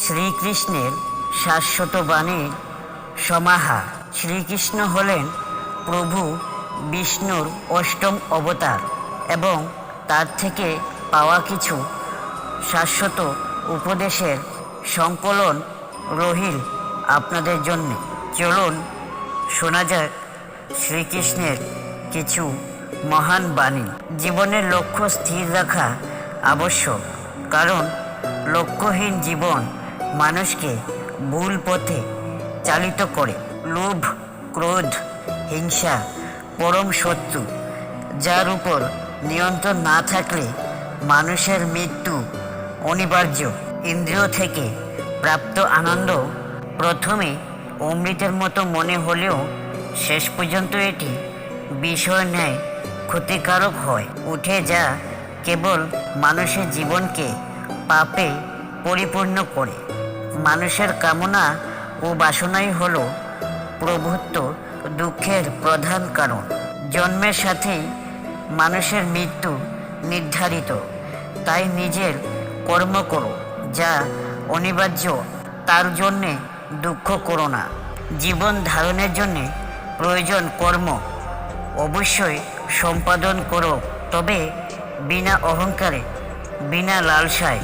শ্রীকৃষ্ণের শাশ্বত বাণীর সমাহার শ্রীকৃষ্ণ হলেন প্রভু বিষ্ণুর অষ্টম অবতার এবং তার থেকে পাওয়া কিছু শাশ্বত উপদেশের সংকলন রহিল আপনাদের জন্য। চলুন, শোনা যাক শ্রীকৃষ্ণের কিছু মহান বাণী। জীবনের লক্ষ্য স্থির রাখা আবশ্যক, কারণ লক্ষ্যহীন জীবন মানুষকে ভুল পথে চালিত করে। লোভ, ক্রোধ, হিংসা, পরম শত্রু, যার উপর নিয়ন্ত্রণ না থাকলে মানুষের মৃত্যু অনিবার্য। ইন্দ্রিয় থেকে প্রাপ্ত আনন্দ প্রথমে অমৃতের মতো মনে হলেও শেষ পর্যন্ত এটি বিষয় ন্যায় ক্ষতিকারক হয়। উঠে যা কেবল মানুষের জীবনকে পাপে পরিপূর্ণ করে। মানুষের কামনা ও বাসনাই হল প্রভুত্ব, দুঃখের প্রধান কারণ। জন্মের সাথেই মানুষের মৃত্যু নির্ধারিত। তাই নিজের কর্ম করো, যা অনিবার্য। তার জন্যে দুঃখ করো না। জীবন ধারণের জন্যে প্রয়োজন কর্ম। অবশ্যই সম্পাদন করো, তবে বিনা অহংকারে, বিনা লালসায়,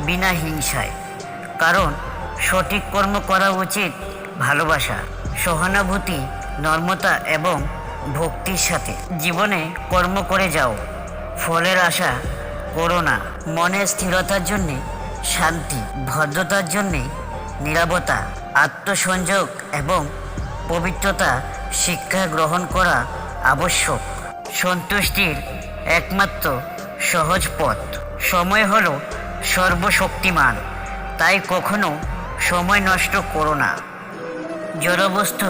বিনা হিংসায়। কারণ সঠিক কর্ম করা উচিত ভালোবাসা, সহানুভূতি, নর্মতা এবং ভক্তির সাথে। জীবনে কর্ম করে যাও, ফলের আশা করো না। মনের স্থিরতার জন্যে শান্তি, ভদ্রতার জন্যে নিরাপত্তা আত্মসংযোগ এবং পবিত্রতা শিক্ষা গ্রহণ করা আবশ্যক। সন্তুষ্টির একমাত্র সহজ পথ। সময় হলো সর্বশক্তিমান। তাই কখনো সময় নষ্ট করো না। জড়বস্তু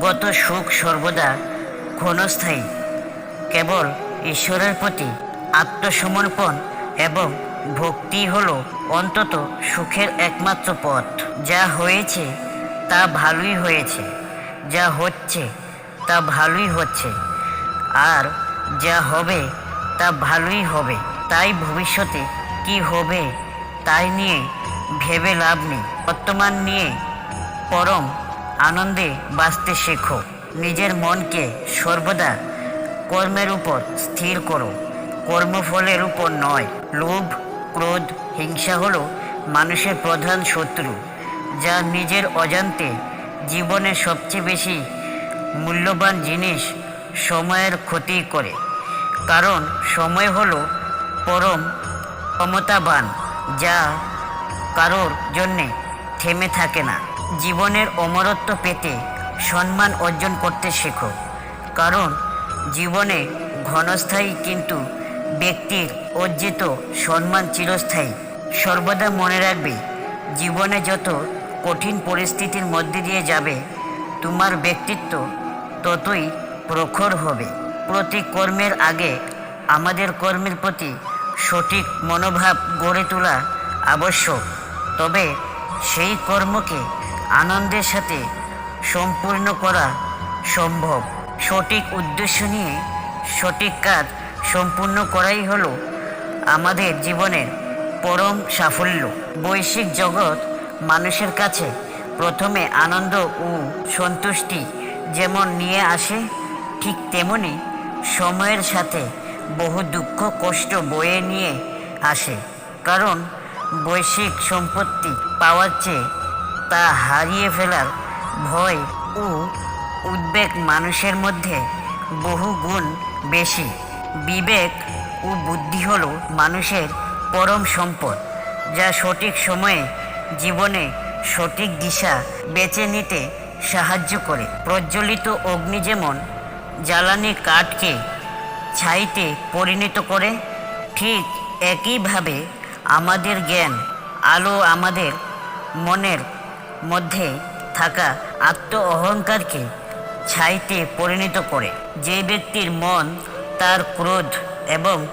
গত সুখ সর্বদা ক্ষণস্থায়ী। কেবল ঈশ্বরের প্রতি আত্মসমর্পণ এবং ভক্তি হলো অন্তত সুখের একমাত্র পথ। যা হয়েছে তা ভালোই হয়েছে, যা হচ্ছে তা ভালোই হচ্ছে, আর যা হবে তা ভালোই হবে। তাই ভবিষ্যতে কি হবে তাই নিয়ে ভেবে লাভ নেই। বর্তমান নিয়ে পরম আনন্দে বাঁচতে শেখো। নিজের মনকে সর্বদা কর্মের উপর স্থির করো। কর্মফলের উপর নয়। লোভ, ক্রোধ, হিংসা হল মানুষের প্রধান শত্রু, যা নিজের অজান্তে জীবনে সবচেয়ে বেশি মূল্যবান জিনিস সময়ের ক্ষতি করে। কারণ সময় হলো পরম ক্ষমতাবান, যা কারোর জন্যে থেমে থাকে না। জীবনের অমরত্ব পেতে সম্মান অর্জন করতে শেখো। কারণ জীবনে ঘনস্থায়ী কিন্তু ব্যক্তির অর্জিত সম্মান চিরস্থায়ী। সর্বদা মনে রাখবে, জীবনে যত কঠিন পরিস্থিতির মধ্যে দিয়ে যাবে তোমার ব্যক্তিত্ব, ততই প্রখর হবে। প্রতি কর্মের আগে আমাদের কর্মের প্রতি সঠিক মনোভাব গড়ে তোলা আবশ্যক। তবে সেই কর্মকে আনন্দের সাথে সম্পূর্ণ করা সম্ভব। সঠিক উদ্দেশ্য নিয়ে সঠিক কাজ সম্পূর্ণ করাই হলো আমাদের জীবনের পরম সাফল্য। বৈশ্বিক জগৎ মানুষের কাছে প্রথমে আনন্দ ও সন্তুষ্টি যেমন নিয়ে আসে, ঠিক তেমনি সময়ের সাথে বহু দুঃখ কষ্ট বয়ে নিয়ে আসে। কারণ বৈশ্বিক সম্পত্তি পাওয়ার চেয়ে তা হারিয়ে ফেলার ভয় ও উদ্বেগ মানুষের মধ্যে বহু গুণ বেশি। বিবেক ও বুদ্ধি হলো মানুষের পরম সম্পদ, যা সঠিক সময়ে জীবনে সঠিক দিশা বেছে নিতে সাহায্য করে। প্রজ্বলিত অগ্নি যেমন জ্বালানি কাঠকে ছাইতে পরিণত করে, ঠিক একইভাবে আমাদের জ্ঞান, আলো আমাদের মনের মধ্যে থাকা আত্ম অহংকারকে ছাইতে পরিণত করে। যে ব্যক্তির মন তার ক্রোধ এবং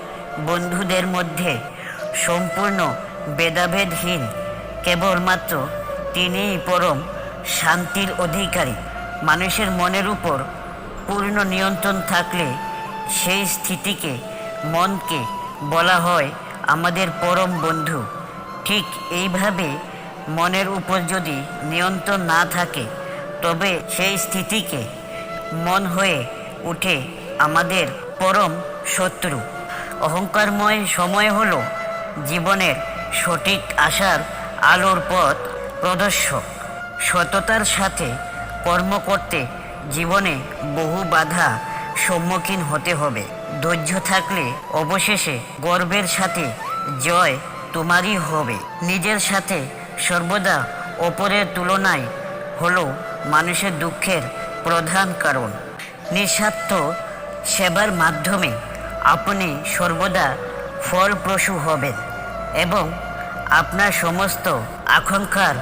বন্ধুদের মধ্যে সম্পূর্ণ ভেদাভেদহীন, কেবলমাত্র তিনিই পরম শান্তির অধিকারী। মানুষের মনের উপর পূর্ণ নিয়ন্ত্রণ থাকলে সেই স্থিতিকে মনকে বলা হয় আমাদের পরম বন্ধু। ঠিক এইভাবে মনের উপর যদি নিয়ন্ত্রণ না থাকে, তবে সেই স্থিতিকে মন হয়ে উঠে আমাদের পরম শত্রু। অহংকারময় সময় হল জীবনের সঠিক আশার আলোর পথ প্রদর্শক। সততার সাথে কর্ম করতে জীবনে বহু বাধা সম্মুখীন হতে হবে। ধৈর্য থাকলে অবশেষে গর্বের সাথে জয় তোমারই হবে। নিজের সাথে সর্বদা অপরের তুলনায় হলো মানুষের দুঃখের প্রধান কারণ। নিঃস্বার্থ সেবার মাধ্যমে আপনি সর্বদা ফলপ্রসূ হবেন এবং আপনার সমস্ত আকাঙ্ক্ষার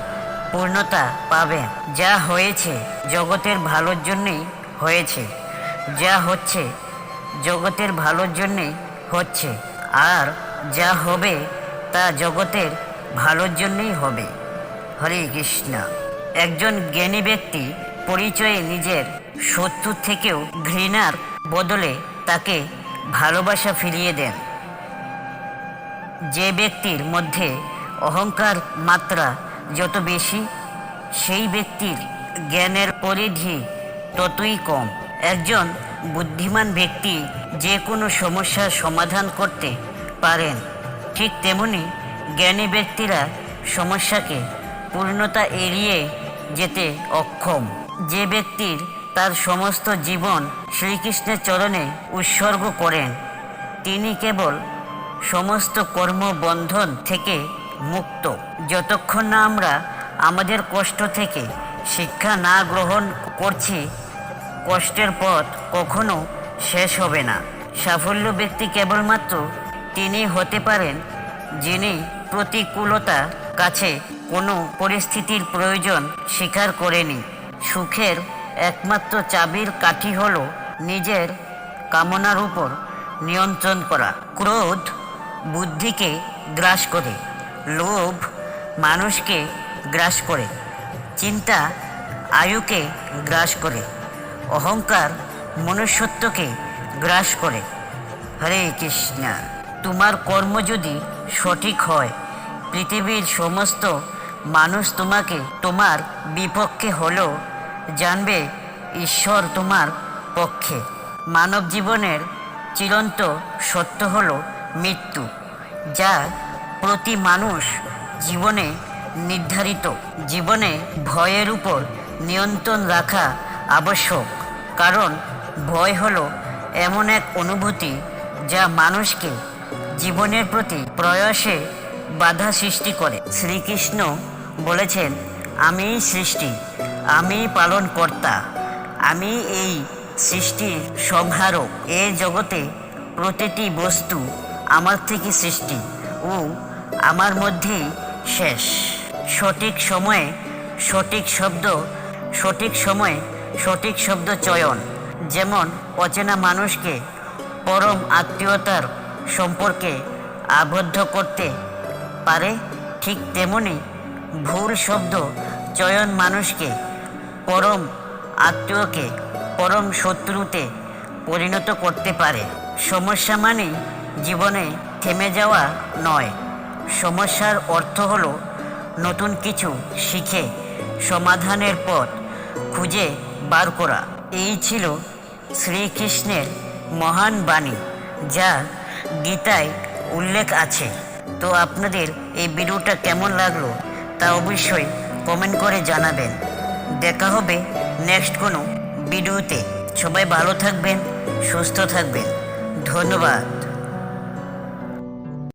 পূর্ণতা পাবেন। যা হয়েছে জগতের ভালোর জন্যেই হয়েছে। যা হচ্ছে জগতের ভালোর জন্যে হচ্ছে। আর যা হবে তা জগতের ভালোর জন্যই হবে। হরে কৃষ্ণ। একজন জ্ঞানী ব্যক্তি পরিচয়ে নিজের শত্রু থেকেও ঘৃণার বদলে তাকে ভালোবাসা ফিরিয়ে দেন। যে ব্যক্তির মধ্যে অহংকার মাত্রা যত বেশি, সেই ব্যক্তির জ্ঞানের পরিধি ততই কম। একজন বুদ্ধিমান ব্যক্তি যে কোনো সমস্যার সমাধান করতে পারেন। ঠিক তেমনি জ্ঞানী ব্যক্তিরা সমস্যাকে পূর্ণতা এড়িয়ে যেতে অক্ষম। যে ব্যক্তির তার সমস্ত জীবন শ্রীকৃষ্ণের চরণে উৎসর্গ করেন, তিনি কেবল সমস্ত কর্মবন্ধন থেকে মুক্ত। যতক্ষণ না আমরা আমাদের কষ্ট থেকে শিক্ষা না গ্রহণ করছি কষ্টের পথ কখনো শেষ হবে না। সাফল্য ব্যক্তি কেবলমাত্র তিনি হতে পারেন, যিনি প্রতিকূলতা কাছে কোনো পরিস্থিতির প্রয়োজন স্বীকার করেনি। সুখের একমাত্র চাবির কাঠি হল নিজের কামনার উপর নিয়ন্ত্রণ করা। ক্রোধ বুদ্ধিকে গ্রাস করে, লোভ মানুষকে গ্রাস করে, চিন্তা আয়ুকে গ্রাস করে। অহংকার মনুষ্যত্বকে গ্রাস করে। হরে কৃষ্ণ, তোমার কর্ম যদি সঠিক হয়, পৃথিবীর সমস্ত মানুষ তোমাকে তোমার বিপক্ষে হলেও জানবে ঈশ্বর তোমার পক্ষে। মানব জীবনের চিরন্ত সত্য হলো মৃত্যু, যা প্রতি মানুষ জীবনে নির্ধারিত। জীবনে ভয়ের উপর নিয়ন্ত্রণ রাখা আবশ্যক। কারণ ভয় হলো এমন এক অনুভূতি যা মানুষকে জীবনের প্রতি প্রয়াসে বাধা সৃষ্টি করে। শ্রীকৃষ্ণ বলেছেন আমি সৃষ্টি আমি পালন কর্তা আমি এই সৃষ্টির সংহারক। এই জগতে প্রতিটি বস্তু আমার থেকে সৃষ্টি ও আমার মধ্যেই শেষ। সঠিক সময়ে সঠিক শব্দ, সঠিক সময়ে সঠিক শব্দ চয়ন, যেমন অচেনা মানুষকে পরম আত্মীয়তার সম্পর্কে আবদ্ধ করতে পারে, ঠিক তেমনি ভুল শব্দ চয়ন মানুষকে পরম আত্মীয়কে পরম শত্রুতে পরিণত করতে পারে। সমস্যা মানে জীবনে থেমে যাওয়া নয়। সমস্যার অর্থ হলো নতুন কিছু শিখে সমাধানের পথ খুঁজে বার করা। এই ছিল শ্রীকৃষ্ণের মহান বাণী, যা গীতায় উল্লেখ আছে। তো আপনাদের এই ভিডিওটা কেমন লাগল তা অবশ্যই কমেন্ট করে জানাবেন। দেখা হবে নেক্সট কোনো ভিডিওতে। সবাই ভালো থাকবেন, সুস্থ থাকবেন। ধন্যবাদ।